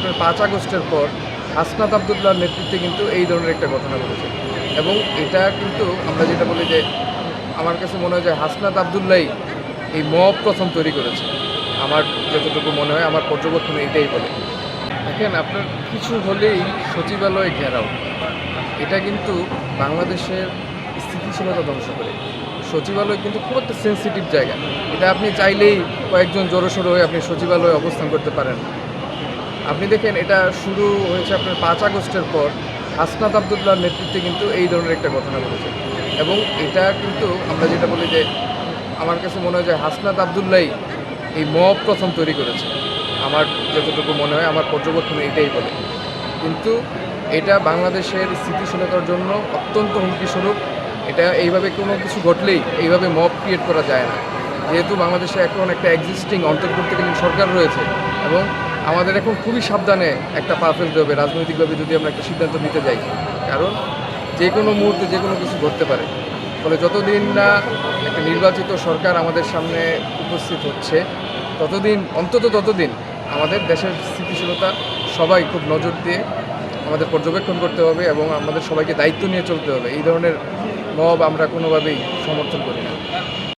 আপনার পাঁচ আগস্টের পর হাসনাত আবদুল্লাহর নেতৃত্বে কিন্তু এই ধরনের একটা ঘটনা ঘটেছে। এবং এটা কিন্তু আমরা যেটা বলি যে আমার কাছে মনে হয় যে হাসনাত আবদুল্লাই এই মব প্রথম তৈরি করেছে। আমার যতটুকু মনে হয় আমার পর্যবেক্ষণ এটাই বলে। দেখেন, আপনার কিছু হলেই সচিবালয় ঘেরাও। এটা কিন্তু বাংলাদেশের স্থিতিশীলতা ধ্বংস করে। সচিবালয় কিন্তু খুব একটা সেন্সিটিভ জায়গা। এটা আপনি চাইলেই কয়েকজন জড়োসড়ো হয়ে আপনি সচিবালয়ে অবস্থান করতে পারেন। আপনি দেখেন, এটা শুরু হয়েছে আপনার পাঁচ আগস্টের পর। হাসনাত আবদুল্লাহর নেতৃত্বে কিন্তু এই ধরনের একটা ঘটনা ঘটেছে। এবং এটা কিন্তু আমরা যেটা বলি যে, আমার কাছে মনে হয় যে হাসনাত আবদুল্লাহ এই মব প্রথম তৈরি করেছে। আমার যতটুকু মনে হয়, আমার পর্যবেক্ষণে এটাই বলে। কিন্তু এটা বাংলাদেশের স্থিতিশীলতার জন্য অত্যন্ত হুমকিস্বরূপ। এটা এইভাবে কোনো কিছু ঘটলেই এইভাবে মব ক্রিয়েট করা যায় না। যেহেতু বাংলাদেশে এখন একটা এক্সিস্টিং অন্তর্বর্তীকালীন সরকার রয়েছে এবং আমাদের এখন খুবই সাবধানে একটা পা ফেলতে হবে। রাজনৈতিকভাবে যদি আমরা একটা সিদ্ধান্ত নিতে যাই, কারণ যে কোনো মুহূর্তে যে কোনো কিছু ঘটতে পারে। ফলে যতদিন না একটা নির্বাচিত সরকার আমাদের সামনে উপস্থিত হচ্ছে, ততদিন, অন্তত ততদিন আমাদের দেশের স্থিতিশীলতা সবাই খুব নজর দিয়ে আমাদের পর্যবেক্ষণ করতে হবে এবং আমাদের সবাইকে দায়িত্ব নিয়ে চলতে হবে। এই ধরনের মব আমরা কোনোভাবেই সমর্থন করি না।